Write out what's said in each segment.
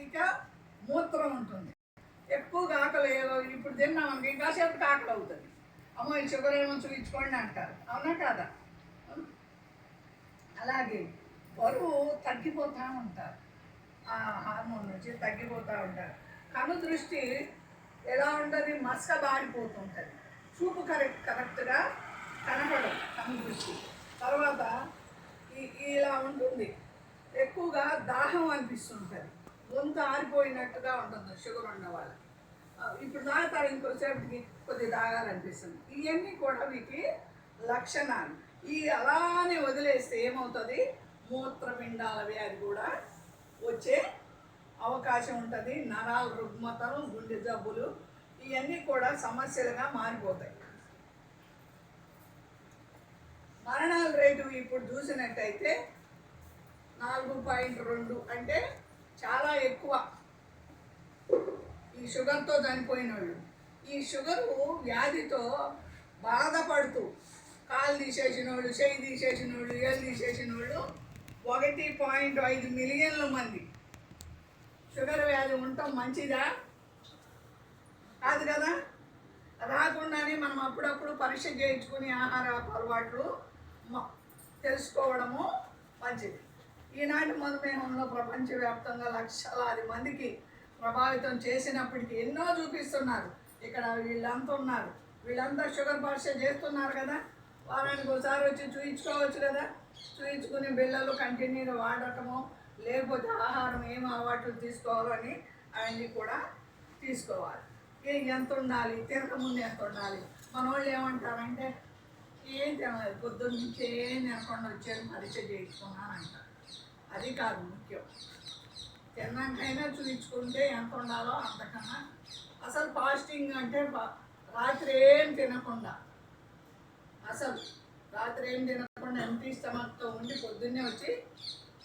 కార్తీక మూత్రం ఉంటుంది. ఎక్కువగా ఆకలి ఇప్పుడు తిన్నాం మనకి ఇంకాసేపు ఆకలి అవుతుంది. అమ్మో ఈ షుగర్ ఏమో చూపించుకోండి అంటారు. అవునా కాదా? అలాగే బరువు తగ్గిపోతూ ఉంటారు. ఆ హార్మోన్ నుంచి తగ్గిపోతూ ఉంటారు. కను దృష్టి ఎలా ఉంటుంది? మసక బారిపోతుంటుంది. చూపు కరెక్ట్ కరెక్ట్గా కనపడదు కను దృష్టి. తర్వాత ఇలా ఉంటుంది. ఎక్కువగా దాహం అనిపిస్తుంటుంది. గొంతు ఆరిపోయినట్టుగా ఉంటుంది షుగర్ ఉన్న వాళ్ళకి. ఇప్పుడు తాగుతారు ఇంకోసేపటికి కొద్దిగా తాగాలనిపిస్తుంది. ఇవన్నీ కూడా వీటి లక్షణాలు. ఈ అలానే వదిలేస్తే ఏమవుతుంది? మూత్రపిండాల వ్యాధి కూడా వచ్చే అవకాశం ఉంటుంది. నరాల రుగ్మతలు గుండె జబ్బులు ఇవన్నీ కూడా సమస్యలుగా మారిపోతాయి. మరణాల రేటు ఇప్పుడు చూసినట్టయితే నాలుగు పాయింట్ రెండు అంటే చాలా ఎక్కువ. ఈ షుగర్తో చనిపోయిన వాళ్ళు ఈ షుగరు వ్యాధితో బాధపడుతూ కాలు తీసేసిన వాళ్ళు చేయి తీసేసిన వాళ్ళు ఏళ్ళు తీసేసిన వాళ్ళు ఒకటి పాయింట్ ఐదు మిలియన్ల మంది. షుగర్ వ్యాధి ఉండటం మంచిదా? కాదు కదా? రాకుండానే మనం అప్పుడప్పుడు పరీక్ష చేయించుకుని ఆహార అలవాట్లు తెలుసుకోవడము మంచిది. ఈనాటి మధుమేహంలో ప్రపంచవ్యాప్తంగా లక్షలాది మందికి ప్రభావితం చేసినప్పటికీ ఎన్నో చూపిస్తున్నారు. ఇక్కడ వీళ్ళంతా ఉన్నారు. వీళ్ళంతా షుగర్ పరీక్ష చేస్తున్నారు కదా. వారానికి ఒకసారి వచ్చి చూయించుకోవచ్చు కదా. చూయించుకుని బిళ్ళలు కంటిన్యూగా వాడటము లేకపోతే ఆహారం ఏం అలవాట్లు తీసుకోవాలో అని అవన్నీ కూడా తీసుకోవాలి. ఏ ఎంత ఉండాలి? తినకముందు ఎంత ఉండాలి? మన వాళ్ళు ఏమంటారంటే ఏం తినలేదు పొద్దున్న నుంచి ఏం తినకుండా వచ్చేది పరీక్ష చేయించుకున్నాను అంటారు అది కాదు ముఖ్యం. తిన్నాకైనా చూపించుకుంటే ఎంత ఉండాలో అంతకన్నా అసలు ఫాస్టింగ్ అంటే రాత్రి ఏం తినకుండా. అసలు రాత్రి ఏం తినకుండా ఎంటీ స్టమక్తో ఉండి పొద్దున్నే వచ్చి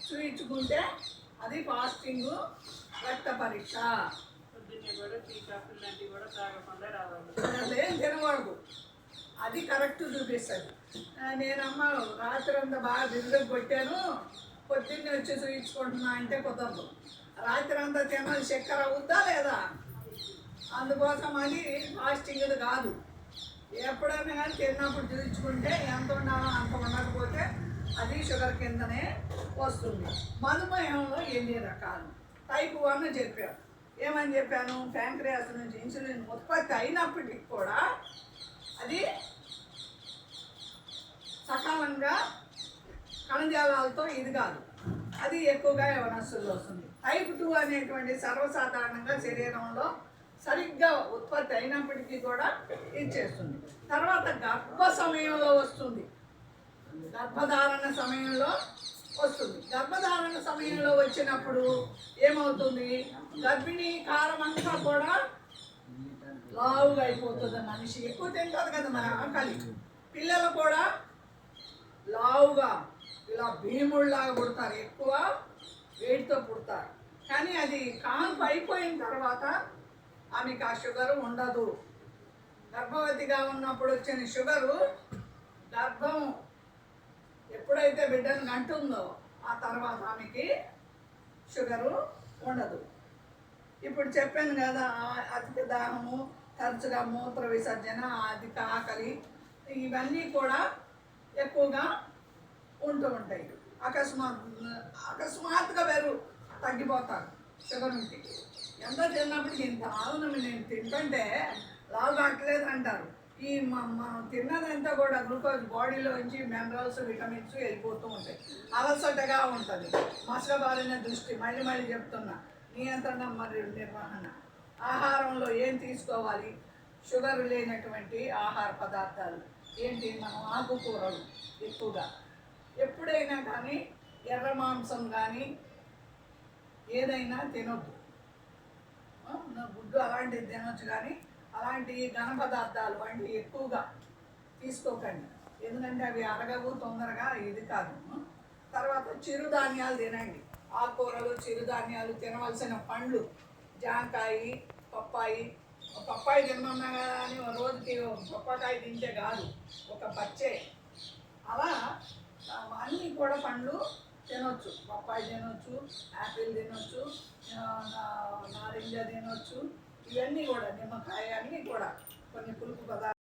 చూయించుకుంటే అది ఫాస్టింగ్ రక్త పరీక్ష. పొద్దున్నే కూడా టీ కాఫీ లాంటివి కూడా తాగకుండా రావాలి. అసలు ఏం తినకూడదు. అది కరెక్ట్ చూపిస్తుంది. నేనమ్మ రాత్రి అంతా బాగా బిరుదకు కొట్టాను. పొద్దున్నే వచ్చి చూయించుకుంటున్నా అంటే కుదరదు. రాత్రి అంతా తినాలి చక్కెర అవుద్దా లేదా? అందుకోసం అని ఫాస్టింగ్ కాదు. ఎప్పుడైనా కానీ తిన్నప్పుడు చూయించుకుంటే ఎంత ఉండాలో అంత ఉండకపోతే అది షుగర్ కిందనే వస్తుంది. మధుమేహంలో ఎన్ని రకాలు? టైప్ వన్ చెప్పాను. ఏమని చెప్పాను? ప్యాంక్రియాస్ నుంచి ఇన్సులిన్ ఉత్పత్తి అయినప్పటికీ కూడా అది సకాలంగా కణజాలాలతో ఇది కాదు. అది ఎక్కువగా యవనస్తుల్లో వస్తుంది. టైప్ టూ అనేటువంటి సర్వసాధారణంగా శరీరంలో సరిగ్గా ఉత్పత్తి అయినప్పటికీ కూడా ఇది చేస్తుంది. తర్వాత గర్భ సమయంలో వస్తుంది. గర్భధారణ సమయంలో వస్తుంది. గర్భధారణ సమయంలో వచ్చినప్పుడు ఏమవుతుంది? గర్భిణీ కారం అంతా కూడా లావుగా అయిపోతుంది. మనిషి ఎక్కువ తింటుంది కదా మన ఆకలి. పిల్లలు కూడా లావుగా ఇలా భీముళ్ళలాగా పుడతారు. ఎక్కువ వేడితో పుడతారు. కానీ అది కాన్పు అయిపోయిన తర్వాత ఆమెకు ఆ షుగర్ ఉండదు. గర్భవతిగా ఉన్నప్పుడు వచ్చిన షుగరు గర్భం ఎప్పుడైతే బిడ్డను అంటుందో ఆ తర్వాత ఆమెకి షుగరు ఉండదు. ఇప్పుడు చెప్పాను కదా అధిక దాహము తరచుగా మూత్ర విసర్జన అధిక ఆకలి ఇవన్నీ కూడా ఎక్కువగా ఉంటూ ఉంటాయి. అకస్మాత్ అకస్మాత్తుగా వేరు తగ్గిపోతారు. షుగర్ ఉంటే ఎంత తిన్నప్పటికీ ఇంత ఆవును నేను తింటుంటే లావు కావట్లేదు అంటారు ఈ మ- మనం తిన్నదంతా కూడా గ్లూకోజ్ బాడీలో నుంచి మినరల్స్ విటమిన్స్ వెళ్ళిపోతూ ఉంటాయి. అలసటగా ఉంటుంది. మసకబారిన దృష్టి మళ్ళీ మళ్ళీ చెప్తున్నా. నియంత్రణ మరియు నిర్వహణ. ఆహారంలో ఏం తీసుకోవాలి? షుగర్ లేనటువంటి ఆహార పదార్థాలు. ఏంటి? మనం ఆకుకూరలు ఎక్కువగా. ఎప్పుడైనా కానీ ఎర్ర మాంసం కానీ ఏదైనా తినొద్దు. నా గుడ్డు అలాంటివి తినొచ్చు కానీ అలాంటి ఘన పదార్థాలు వంటి ఎక్కువగా తీసుకోకండి. ఎందుకంటే అవి అరగవు తొందరగా ఇది కాదు. తర్వాత చిరుధాన్యాలు తినండి. ఆకుకూరలు చిరుధాన్యాలు తినవలసిన పండ్లు జాంకాయి పప్పాయి. పప్పాయి తినమన్నా కానీ ఒక రోజుకి పప్పకాయ తింటే కాదు ఒక పచ్చే. అలా అన్నీ కూడా పండ్లు తినొచ్చు. బొప్పాయి తినొచ్చు యాపిల్ తినొచ్చు నారింజ తినొచ్చు. ఇవన్నీ కూడా నిమ్మకాయ అన్నీ కూడా కొన్ని పులుపు పదార్థాలు